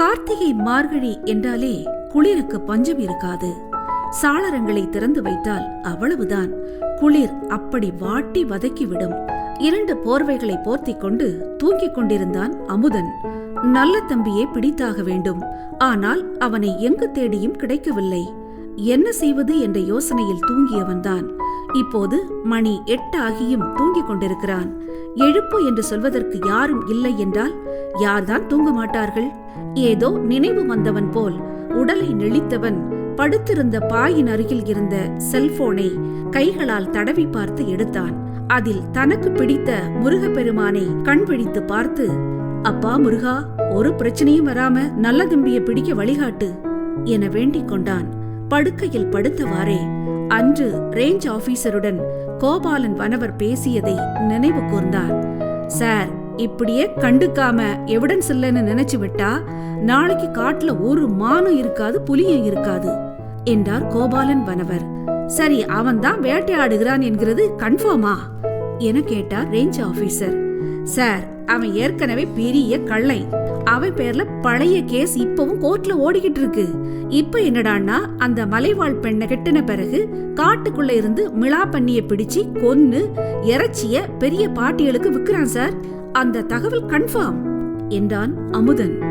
கார்த்திகை மார்கழி என்றாலே குளிருக்கு பஞ்சம் இருக்காது. சாளரங்களை திறந்து வைத்தால் அவ்வளவுதான். குளிர் அப்படி வாட்டி வதக்கிவிடும். இரண்டு போர்வைகளை போர்த்திக் கொண்டு தூங்கிக் கொண்டிருந்தான் அமுதன். நல்ல தம்பியே பிடித்தாக வேண்டும். ஆனால் அவனை எங்கு தேடியும் கிடைக்கவில்லை. என்ன செய்வது என்ற யோசனையில் தூங்கியவன்தான். இப்போது மணி எட்டு ஆகியும் தூங்கிக் கொண்டிருக்கிறான். எழுப்பு என்று சொல்வதற்கு யாரும் இல்லை என்றால் யார்தான் தூங்க மாட்டார்கள் ஏதோ நினைவு வந்தவன் போல் உடலை நெளித்தவன் படுத்திருந்த பாயின் அருகில் இருந்த செல்போனை கைகளால் தடவி பார்த்து எடுத்தான். அதில் தனக்கு பிடித்த முருகப்பெருமானை கண் விழித்து பார்த்து அப்பா முருகா ஒரு பிரச்சனையும் வராம நல்ல தம்பிய பிடிக்க வழிகாட்டு என வேண்டிக் கொண்டான். படுக்கையில் படுத்தவாறே அன்று ரேஞ்ச் ஆபீசருடன் கோபாலன் வனவர் பேசியதை நினைவு கூர்ந்தார். சார் இப்படியே கண்டுக்காம எவிடன்ஸ் இல்லைன்னு நினைச்சு விட்டா நாளைக்கு காட்டுல ஒரு மானும் இருக்காது புலியும் இருக்காது என்றார் கோபாலன் வனவர். சரி அவன் தான் வேட்டையாடுகிறான் என்கிறது கன்ஃபார்மா என கேட்டார் ரேஞ்ச் ஆபீசர் சார் அவன் ஏற்கனவே பெரிய கள்ளை. அவன் பேர்ல பழைய கேஸ் இப்பவும் கோர்ட்ல ஓடிக்கிட்டு இருக்கு. இப்ப என்னடான்னா அந்த மலைவாழ் பெண்ணை கெட்டின பிறகு காட்டுக்குள்ள இருந்து மிளா பண்ணிய பிடிச்சு கொன்னு இறைச்சிய பெரிய பாட்டிகளுக்கு விக்கிறான் சார். அந்த தகவல் கன்ஃபார்ம் என்றான் அமுதன்.